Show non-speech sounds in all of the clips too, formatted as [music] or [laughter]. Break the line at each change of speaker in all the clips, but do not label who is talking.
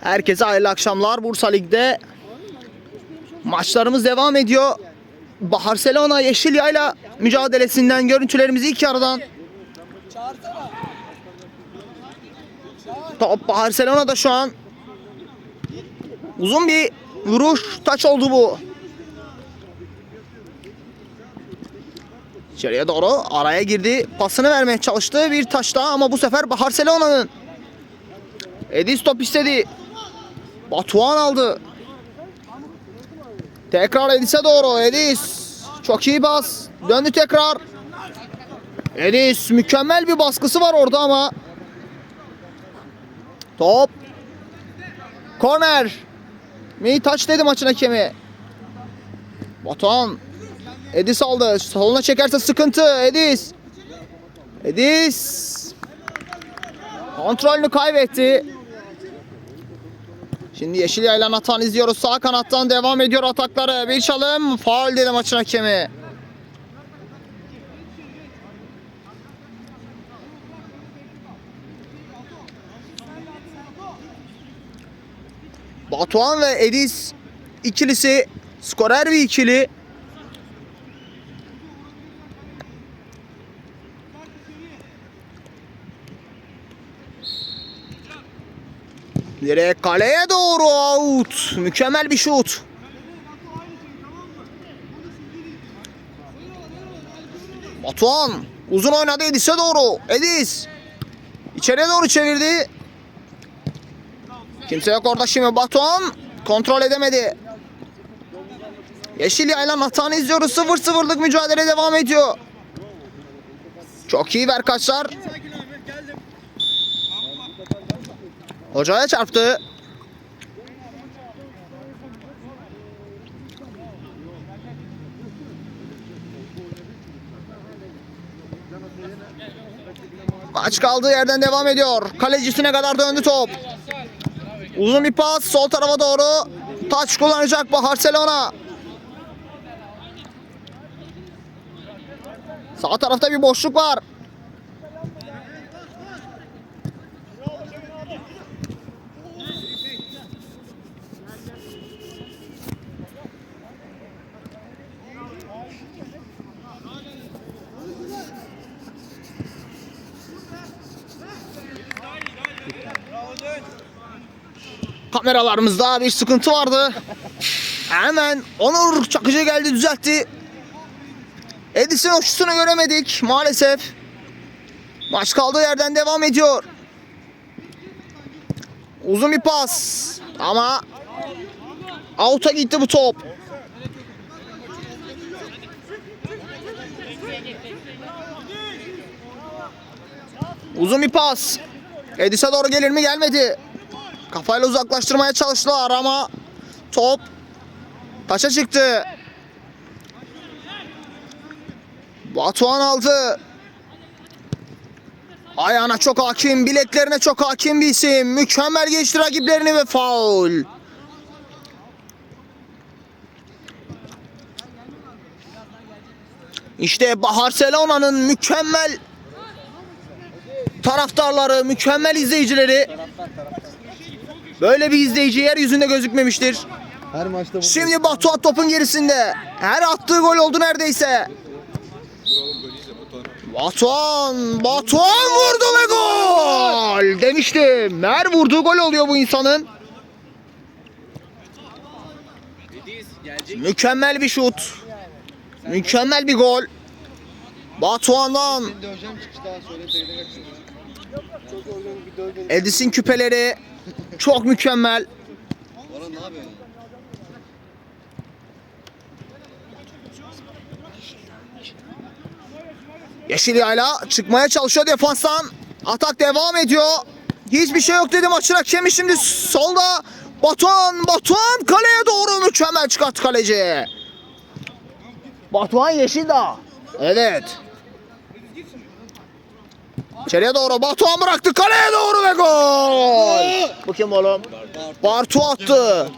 Herkese hayırlı akşamlar. Bursa Lig'de maçlarımız devam ediyor. Barcelona Yeşilyayla mücadelesinden görüntülerimizi ilk yarıdan Top Barcelona'da şu an uzun bir vuruş taç oldu bu. İçeriye doğru araya girdi. Pasını vermeye çalıştı. Bir taş daha ama bu sefer Barcelona'nın. Edis top istedi. Batuhan aldı. Tekrar Edis'e doğru. Edis. Çok iyi bas. Döndü tekrar. Edis mükemmel bir baskısı var orada ama. Top. Korner. Mi taç dedi maçın hakemi. Batuhan. Edis aldı. Soluna çekerse sıkıntı. Edis. Edis. Kontrolünü kaybetti. Şimdi Yeşil Yaylan atan izliyoruz. Sağ kanattan devam ediyor atakları. Bir çalım. Faul dedi maçın hakemi. Batuhan ve Edis ikilisi skorer bir ikili. Direkt kaleye doğru out. Mükemmel bir şut. Batuhan uzun oynadı Edis'e doğru. Edis içeriye doğru çevirdi. Kimse yok orada şimdi Batuhan kontrol edemedi. Yeşil Yaylan hatanı izliyoruz. 0-0'lık mücadele devam ediyor. Çok iyi verkaçlar. Hocaya çarptı. Maç kaldığı yerden devam ediyor. Kalecisine kadar döndü top. Uzun bir pas sol tarafa doğru. Taç kullanacak Barcelona. Sağ tarafta bir boşluk var. Kameralarımızda bir sıkıntı vardı. Hemen Onur Çakıcı geldi düzeltti. Edis'in o şutunu göremedik maalesef. Maç kaldığı yerden devam ediyor. Uzun bir pas ama out'a gitti bu top. Uzun bir pas. Edis'e doğru gelir mi gelmedi. Kafayla uzaklaştırmaya çalıştılar ama top taça çıktı. Batuhan aldı. Ayağına çok hakim, bileklerine çok hakim bir isim. Mükemmel geçti rakiplerini ve faul. İşte Barcelona'nın mükemmel taraftarları, mükemmel izleyicileri. Böyle bir izleyici yeryüzünde gözükmemiştir.
Her maçta bu.
Şimdi Batuhan topun gerisinde. Her attığı gol oldu neredeyse. Batuhan, Batuhan vurdu ve gol! Demiştim. Her vurduğu gol oluyor bu insanın. Mükemmel bir şut. Mükemmel bir gol. Batuhan'dan. Edis'in küpeleri çok mükemmel.
Bana ne yapıyorsun?
Yeşil Yayla çıkmaya çalışıyor defanstan. Atak devam ediyor. Hiçbir şey yok dedi maçın hakemi şimdi solda. Batuhan, Batuhan kaleye doğru mükemmel çıkarttı kaleci. Batuhan Yeşildağ. Evet. İçeriye doğru Batuhan bıraktı kaleye doğru ve gol. Bu kim oğlum? Bartu attı.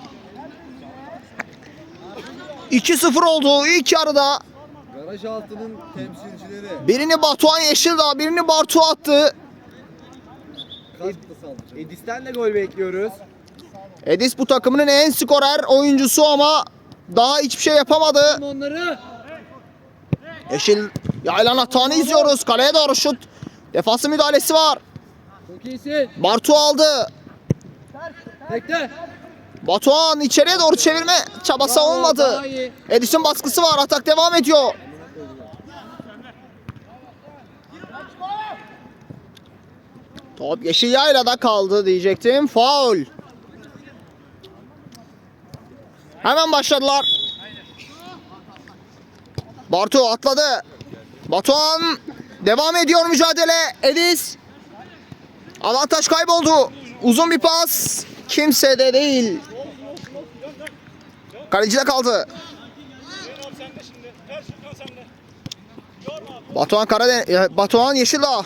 2-0 oldu ilk yarıda.
Garaj altının temsilcileri.
Birini Batuhan Yeşildağ, birini Bartu attı.
Edis'ten de gol bekliyoruz.
Edis bu takımının en skorer oyuncusu ama daha hiçbir şey yapamadı.
Onları.
Yeşil yaylan atağını izliyoruz. Kaleye doğru şut. Defansı müdahalesi var.
Çok iyisin.
Bartu aldı.
Bekle.
Batuhan içeriye doğru çevirme çabası
Bravo,
olmadı. Edis'in baskısı var. Atak devam ediyor. Top yeşil yaylada kaldı diyecektim. Faul. Hemen başladılar. Bartu atladı. Batuhan devam ediyor mücadele. Edis. Avantaj kayboldu. Uzun bir pas. Kimsede değil. Kalecide kaldı. Batuhan Karadeniz, e, Batuhan Yeşildağ.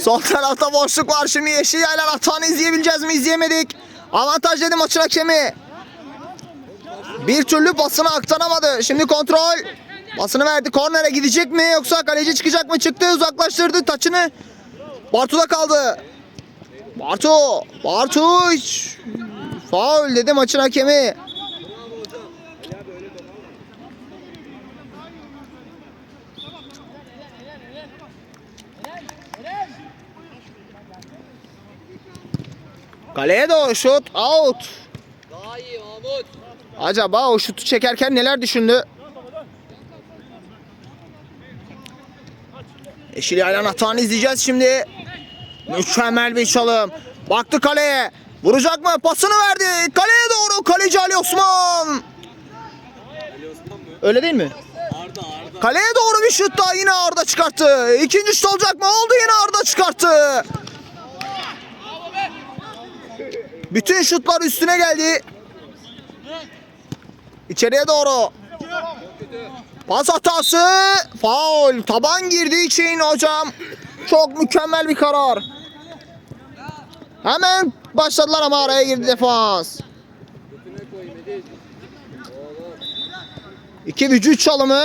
Sol tarafta boşluk var. Şimdi Yeşil Yaylar atağını izleyebileceğiz mi? İzleyemedik. Avantaj dedi maçın hakemi. Bir türlü basına aktaramadı. Şimdi kontrol. Basını verdi. Kornere gidecek mi yoksa kaleci çıkacak mı? Çıktı uzaklaştırdı taçını. Bartu'da kaldı. Bartu. Bartu. Faul dedi maçın hakemi. Kaleye doğru şut. Out.
Daha iyi Mahmut.
Acaba o şutu çekerken neler düşündü? Yeşil Yaylan atağını izleyeceğiz şimdi. Mükemmel bir çalım. Baktı kaleye. Vuracak mı? Pasını verdi. Kaleye doğru. Kaleci Ali Osman. Öyle değil mi? Kaleye doğru bir şut daha yine Arda çıkarttı. İkinci şut olacak mı? Oldu yine Arda çıkarttı. Bütün şutlar üstüne geldi. İçeriye doğru. Pas hatası. Faul. Taban girdiği için hocam. Çok mükemmel bir karar. Hemen başladılar ama araya girdi defans. 2 vücut çalımı.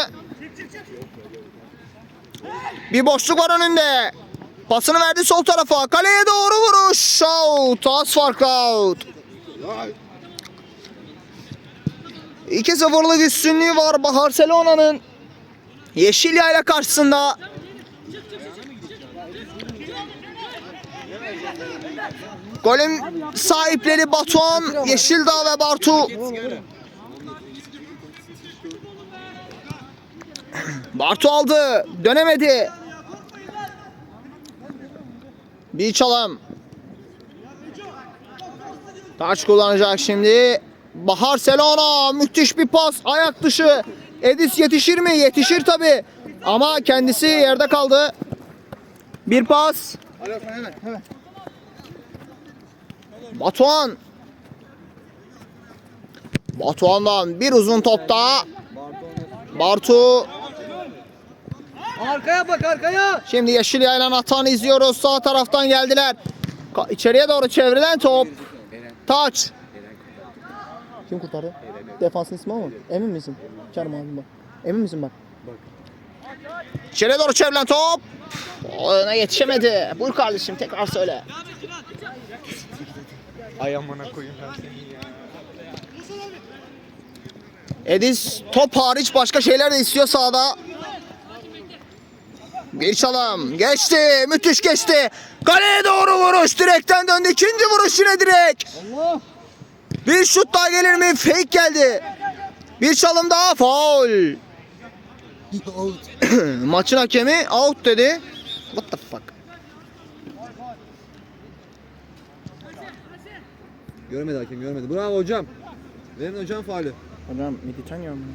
Bir boşluk var önünde. Pasını verdi sol tarafa. Kaleye doğru vuruş. Out. Az fark out. 2-0'lık üstünlüğü var Barcelona'nın. Yeşil Yayla karşısında. Golün sahipleri Batuhan, Yeşildağ ve Bartu. Bartu aldı. Dönemedi. Bir çalım. Taç kullanacak şimdi. Barcelona müthiş bir pas ayak dışı. Edis yetişir mi? Yetişir tabi. Ama kendisi yerde kaldı. Bir pas. Batuhan. Batuhan'dan bir uzun top daha. Bartu.
Arkaya bak arkaya.
Şimdi yeşil yaylan atağını izliyoruz. Sağ taraftan geldiler. İçeriye doğru çevrilen top. Taç. Kim kurtardı? Defansın ismi ama. Emin misin? Canım abim bak. Emin misin bak? İçeriye doğru çevrilen top. Ona yetişemedi. Buyur kardeşim tekrar söyle.
Ay amına koyayım ben seni ya.
Edis top hariç başka şeyler de istiyor sahada. Bir çalım. Geçti. Müthiş geçti. Kaleye doğru vuruş. Direkten döndü. İkinci vuruş yine direk.
Allah.
Bir şut daha gelir mi? Fake geldi. Bir çalım daha. Foul. [clears throat] Maçın hakemi out dedi. What the fuck?
Görmedi hakem görmedi. Bravo hocam. Verin hocam faulü.
Adam Mediterranean mı?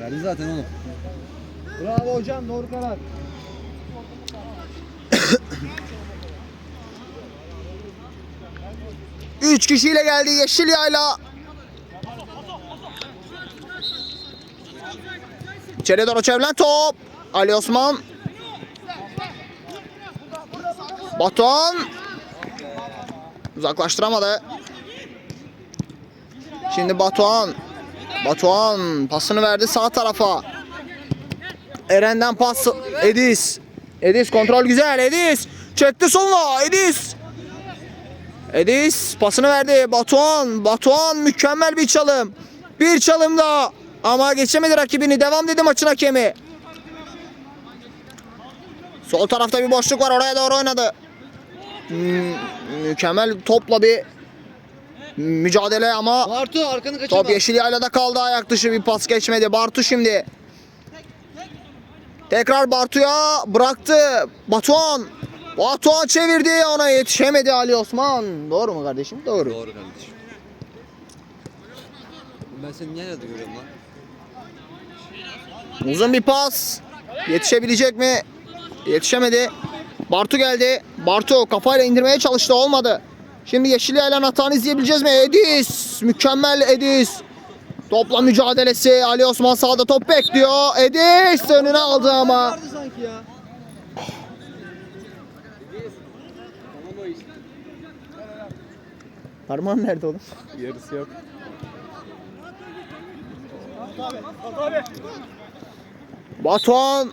Verdi zaten oğlum. Bravo hocam doğru karar. [clears throat]
Üç kişiyle geldi Yeşil Yayla. İçeriye doğru çevrilen top. Ali Osman. Batuhan. Uzaklaştıramadı. Şimdi Batuhan. Batuhan pasını verdi sağ tarafa. Eren'den pas. Edis. Edis kontrol güzel. Edis. Çekti soluna. Edis. Edis pasını verdi. Batuhan. Batuhan mükemmel bir çalım. Bir çalım daha. Ama geçemedi rakibini. Devam dedi maçın hakemi. Sol tarafta bir boşluk var. Oraya doğru oynadı. Hmm, mükemmel topla bir mücadele ama
Bartu arkanı kaçırma.
Top yeşil yaylada kaldı ayak dışı bir pas geçmedi. Bartu şimdi. Tekrar Bartu'ya bıraktı. Batuhan. Batuhan çevirdi ona yetişemedi Ali Osman. Doğru mu kardeşim? Doğru.
Doğru kardeşim. Ben seni niye nerede görüyorum lan?
Uzun bir pas. Yetişebilecek mi? Yetişemedi. Bartu geldi. Bartu kafayla indirmeye çalıştı. Olmadı. Şimdi yeşil yaylan hatanı izleyebileceğiz mi? Edis. Mükemmel Edis. Topla mücadelesi. Ali Osman sağda top bekliyor. Edis önüne aldı ama.
Vardı sanki ya.
Parmağın nerede oğlum?
Yarısı yok.
Batuhan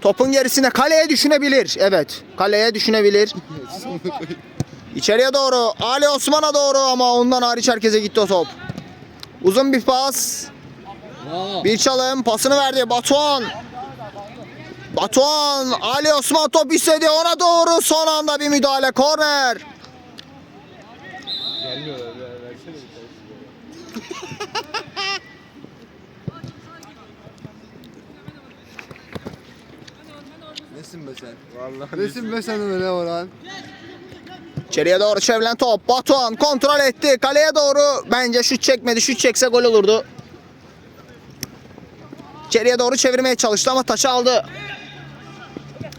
topun gerisine kaleye düşünebilir. Evet. Kaleye düşünebilir. İçeriye doğru. Ali Osman'a doğru ama ondan hariç herkese gitti o top. Uzun bir pas. Bir çalım pasını verdi Batuhan. Batuhan Ali Osman top istedi ona doğru son anda bir müdahale korner.
Gelmiyorlar. Ver, versene bir tane.
Nesin be sen?
Vallahi.
Nesin be sen öyle Orhan?
İçeriye doğru çevrilen top Batuhan kontrol etti kaleye doğru bence şut çekmedi şut çekse gol olurdu. İçeriye doğru çevirmeye çalıştı ama taşı aldı.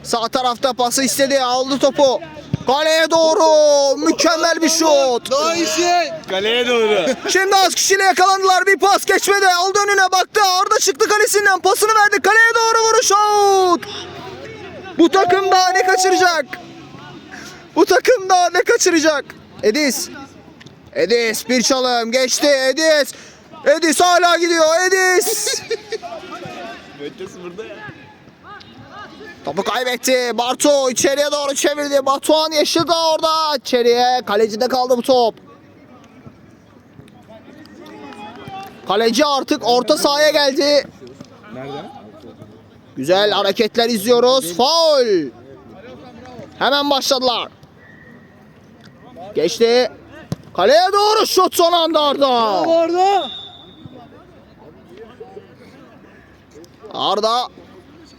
Sağ tarafta pası istedi aldı topu. Kaleye doğru mükemmel bir şut.
Daha iyisi.
Kaleye doğru.
Şimdi az kişiyle yakalandılar. Bir pas geçmedi. Aldı önüne baktı. Arda çıktı kalesinden. Pasını verdi. Kaleye doğru vuruş out. Bu takım daha ne kaçıracak? Bu takım daha ne kaçıracak? Edis. Edis bir çalım geçti. Edis. Edis hala gidiyor. Edis.
Ötesi burada ya.
Topu kaybetti. Bartu içeriye doğru çevirdi. Batuhan Yeşil da orada. İçeriye. Kalecide kaldı bu top. Kaleci artık orta sahaya geldi.
Nerede?
Güzel hareketler izliyoruz. Faul. Hemen başladılar. Geçti. Kaleye doğru şut son anda Arda.
Orada.
Arda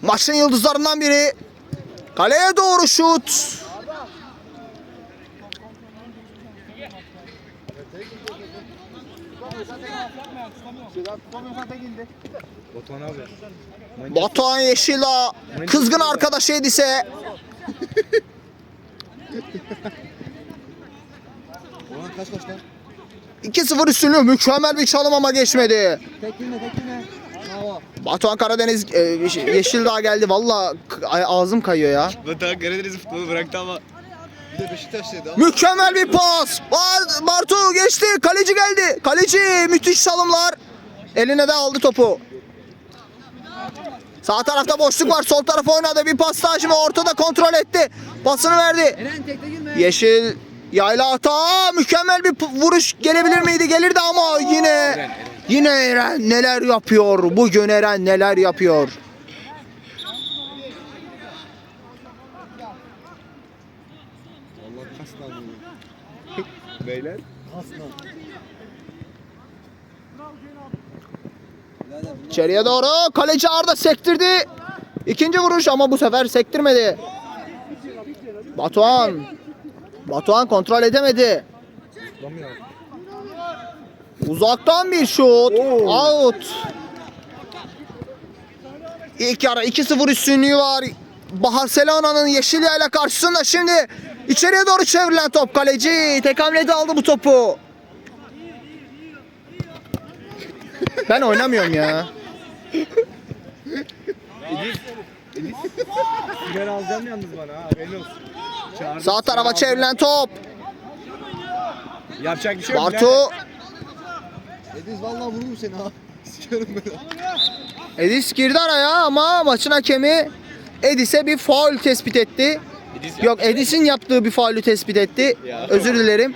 maçın yıldızlarından biri. Kaleye doğru şut.
Batuhan abi.
Batuhan Yeşila kızgın arkadaşıydı ise
Orhan kaç kaç lan?
2-0 üstünlüğü mükemmel bir çalım ama geçmedi.
Tekilme tekilme. Bravo.
Batuhan Karadeniz e, Yeşildağ geldi. Valla ağzım kayıyor ya.
Batuhan Karadeniz futbolu bıraktı ama.
Bir de.
Mükemmel bir pas. Bar- Bartu geçti. Kaleci geldi. Kaleci müthiş salımlar. Eline de aldı topu. Sağ tarafta boşluk var. Sol tarafa oynadı. Bir pas daha şimdi ortada kontrol etti. Pasını verdi. Yeşil yayla hata. Mükemmel bir vuruş gelebilir miydi? Gelirdi ama yine yine Eren neler yapıyor? Bugün Eren neler yapıyor?
Beyler.
Bunlar
İçeriye doğru kaleci Arda sektirdi. İkinci vuruş ama bu sefer sektirmedi. Batuhan. Batuhan kontrol edemedi. Uzaktan bir şut. Out. İlk yarı 2-0 üstünlüğü var. Barcelona'nın Yeşilya'yla karşısında şimdi içeriye doğru çevrilen top kaleci tek hamlede aldı bu topu. Ben oynamıyorum ya.
Sigara alacağım yalnız bana ha. Haberin olsun. Çağırdım,
Sağ tarafa çevrilen top.
Yapacak bir şey yok.
Bartu
Ediz vallahi vururum seni ha. [laughs]
Sikerim ben.
Edis girdi araya ama maçın hakemi Edis'e bir faul tespit etti. Yok Edis'in yaptığı bir faulü tespit etti.
Ya.
Özür dilerim.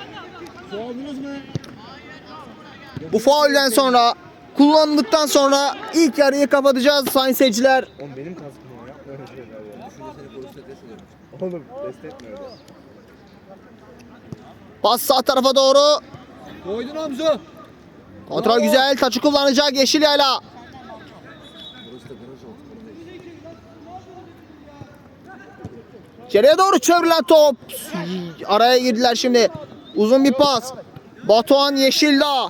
Bu faulden sonra kullanıldıktan sonra ilk yarıyı kapatacağız sayın seyirciler.
Oğlum benim kaskım o yapma öyle şeyler ya. Düşünce seni.
Oğlum öyle.
Pas sağ tarafa doğru.
Koydun Hamza.
Kontrol güzel. Taçı kullanacak Yeşil Yayla. İçeriye doğru çevrilen top. Araya girdiler şimdi. Uzun bir pas. Batuhan Yeşildağ.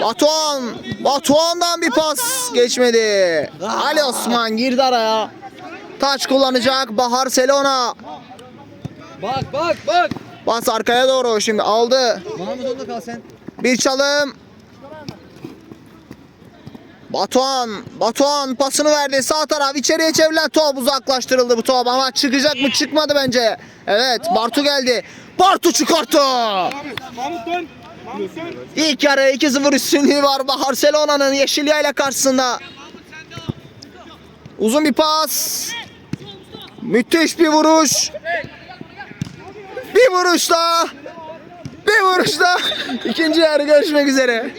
Batuhan. Batuhan'dan bir pas geçmedi. Ali Osman girdi araya. Taç kullanacak Bahar Selona.
Bak bak bak.
Pas arkaya doğru şimdi aldı.
Mahmut onda kal sen.
Bir çalım. Batuhan, Batuhan pasını verdi. Sağ taraf içeriye çevrilen top uzaklaştırıldı bu top ama çıkacak mı çıkmadı bence. Evet Bartu geldi. Bartu çıkarttı. İlk yarı 2-0 üstünlüğü var Barcelona'nın Yeşil Yayla karşısında. Uzun bir pas. Müthiş bir vuruş. Bir vuruş daha. Bir vuruş daha. İkinci yarı görüşmek üzere.